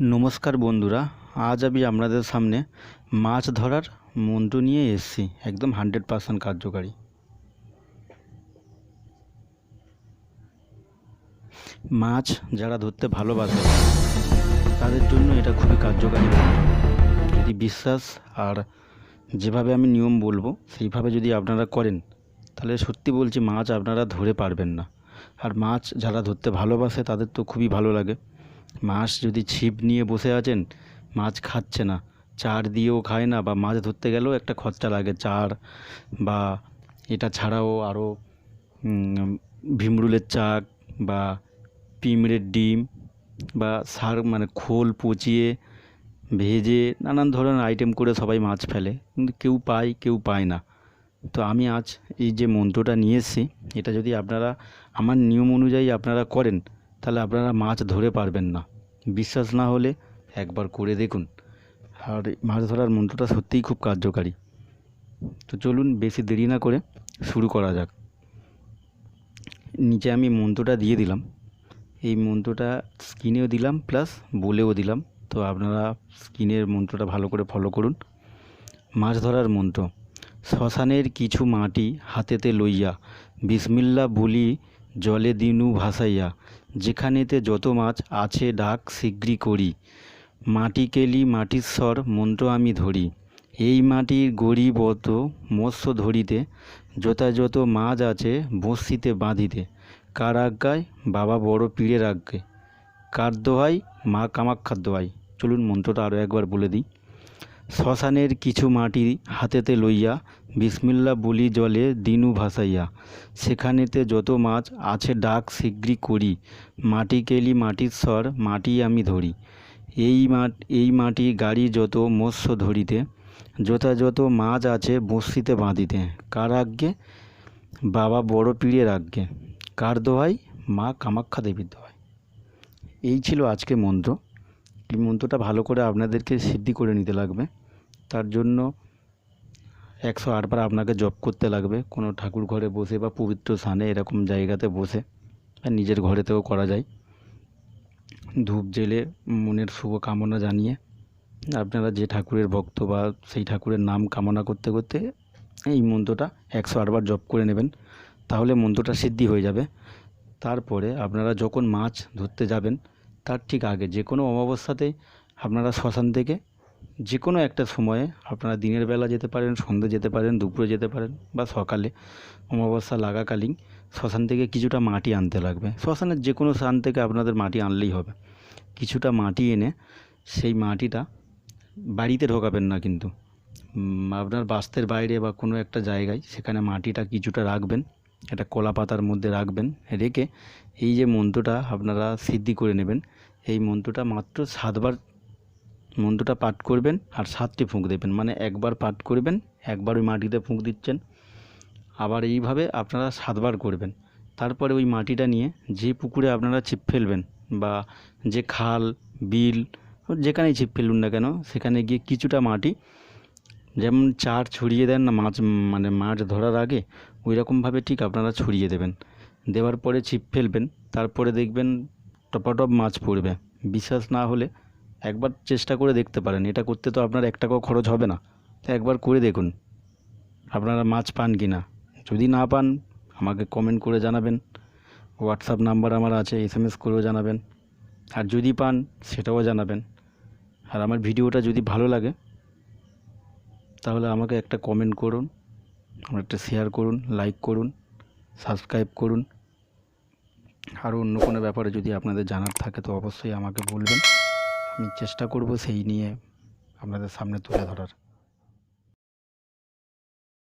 নমস্কার বন্ধুরা, আজ আমি আপনাদের সামনে মাছ ধরার মন্ত্র নিয়ে এসেছি, একদম হান্ড্রেড পার্সেন্ট কার্যকারী। মাছ যারা ধরতে ভালোবাসে, তাদের জন্য এটা খুবই কার্যকারী যদি বিশ্বাস আর যেভাবে আমি নিয়ম বলব, সেইভাবে যদি আপনারা করেন, তাহলে সত্যি বলছি মাছ আপনারা ধরে পারবেন না। আর মাছ যারা ধরতে ভালোবাসে, তাদের তো খুবই ভালো লাগে। মাছ যদি ছিপ নিয়ে বসে আছেন, মাছ খাচ্ছে না। চার দিয়েও খায় না বা মাছ ধরতে গেলেও একটা খরচা লাগে চার বা এটা ছাড়াও আরও ভিমরুলের চাক বা পিঁমড়ের ডিম বা সার মানে খোল পচিয়ে ভেজে নানান ধরনের আইটেম করে সবাই মাছ ফেলে। কিন্তু কেউ পায় কেউ পায় না। তো আমি আজ এই যে মন্ত্রটা নিয়ে এসেছি, এটা যদি আপনারা আমার নিয়ম অনুযায়ী আপনারা করেন তাহলে আপনারা মাছ ধরে পারবেন না। বিশ্বাস না হলে একবার করে দেখুন। আর মাছ ধরার মন্ত্রটা সত্যিই খুব কার্যকারী। তো চলুন বেশি দেরি না করে শুরু করা যাক। নিচে আমি মন্ত্রটা দিয়ে দিলাম। এই মন্ত্রটা স্ক্রিনেও দিলাম, প্লাস বলেও দিলাম। তো আপনারা স্ক্রিনের মন্ত্রটা ভালো করে ফলো করুন। মাছ ধরার মন্ত্র, শ্মশানের কিছু মাটি হাতেতে লইয়া, বিসমিল্লা বলি জলে দিনু ভাসাইয়া যেখানেতে যত মাছ আছে ডাক শীঘ্রই করি। মাটি কেলি, মাটির স্বর, মন্ত্র আমি ধরি। এই মাটির গরিবত মৎস্য ধরিতে, যথাযথ মাছ আছে বঁড়শিতে বাঁধিতে। কার আজ্ঞায় বাবা বড় পীরের আজ্ঞে কার দোহাই মা কামাক্ষার দোহাই। চলুন মন্ত্রটা আরও একবার বলে দিই। শ্মশানের কিছু মাটি হাতেতে লইয়া বিসমিল্লা বলি জলে দিনু ভাসাইয়া। সেখানেতে যত মাছ আছে ডাক শীঘ্রই করি, মাটি কেলি মাটির স্বর মাটি আমি ধরি। এই মাট, এই মাটি গাড়ি যত মৎস্য ধরিতে, যথাযথ মাছ আছে বঁড়শিতে বাঁধিতে। কার আজ্ঞে বাবা বড় পীরের আজ্ঞে। কার দোহাই? মা কামাখ্যা দেবীর দোহাই। এই ছিল আজকে মন্ত্র। এই মন্ত্রটা ভালো করে আপনাদেরকে সিদ্ধি করে নিতে লাগবে। তার জন্য একশো আটবার আপনাকে জপ করতে লাগবে। কোনো ঠাকুর ঘরে বসে বা পবিত্র স্থানে এরকম জায়গাতে বসে বা নিজের ঘরেতেও করা যায়। ধূপ জেলে মনের শুভ কামনা জানিয়ে আপনারা যে ঠাকুরের ভক্ত বা সেই ঠাকুরের নাম কামনা করতে করতে এই মন্ত্রটা একশো আটবার জপ করে নেবেন, তাহলে মন্ত্রটা সিদ্ধি হয়ে যাবে। তারপরে আপনারা যখন মাছ ধরতে যাবেন, তার ঠিক আগে যে কোনো অমাবস্যাতে আপনারা শ্মশান থেকে যে কোনো একটা সময়ে আপনারা দিনের বেলা যেতে পারেন, সন্ধ্যে যেতে পারেন, দুপুরে যেতে পারেন বা সকালে অমাবস্যা লাগাকালীন শ্মশান থেকে কিছুটা মাটি আনতে লাগবে। শ্মশানের যে কোনো স্থান থেকে আপনাদের মাটি আনলেই হবে। কিছুটা মাটি এনে সেই মাটিটা বাড়িতে ঢোকাবেন না কিন্তু। আপনার বাস্তের বাইরে বা কোনো একটা জায়গায় সেখানে মাটিটা কিছুটা রাখবেন, একটা কলা পাতার মধ্যে রাখবেন, রেখে এই যে মন্ত্রটা আপনারা সিদ্ধি করে নেবেন, এই মন্ত্রটা মাত্র সাতবার মন্ত্রটা পাঠ করবেন আর সাতটি ফুঁক দেবেন। মানে একবার পাঠ করবেন, একবার ওই মাটিতে ফুঁক দিচ্ছেন। আবার এইভাবে আপনারা সাতবার করবেন। তারপরে ওই মাটিটা নিয়ে যে পুকুরে আপনারা ছিপ ফেলবেন বা যে খাল, বিল, যেখানেই ছিপ ফেলুন না কেন, সেখানে গিয়ে কিছুটা মাটি যেমন চার ছড়িয়ে দেন না, মাছ মানে মাছ ধরার আগে ওই রকমভাবে ঠিক আপনারা ছড়িয়ে দেবেন। দেওয়ার পরে ছিপ ফেলবেন, তারপরে দেখবেন টপাটপ মাছ পড়বে। বিশ্বাস না হলে একবার চেষ্টা করে দেখতে পারেন। এটা করতে তো আপনার এক টাকাও খরচ হবে না। তো একবার করে দেখুন, আপনারা মাছ পান কি না যদি না পান, আমাকে কমেন্ট করে জানাবেন। হোয়াটসঅ্যাপ নাম্বার আমার আছে এস এম এস করেও জানাবেন। আর যদি পান, সেটাও জানাবেন। আর আমার ভিডিওটা যদি ভালো লাগে, তাহলে আমাকে একটা কমেন্ট করুন, আমার একটা শেয়ার করুন লাইক করুন সাবস্ক্রাইব করুন। আরও অন্য কোনো ব্যাপারে যদি আপনাদের জানার থাকে, তো অবশ্যই আমাকে বলবেন। আমি চেষ্টা করব সেই নিয়ে আপনাদের সামনে তুলে ধরার।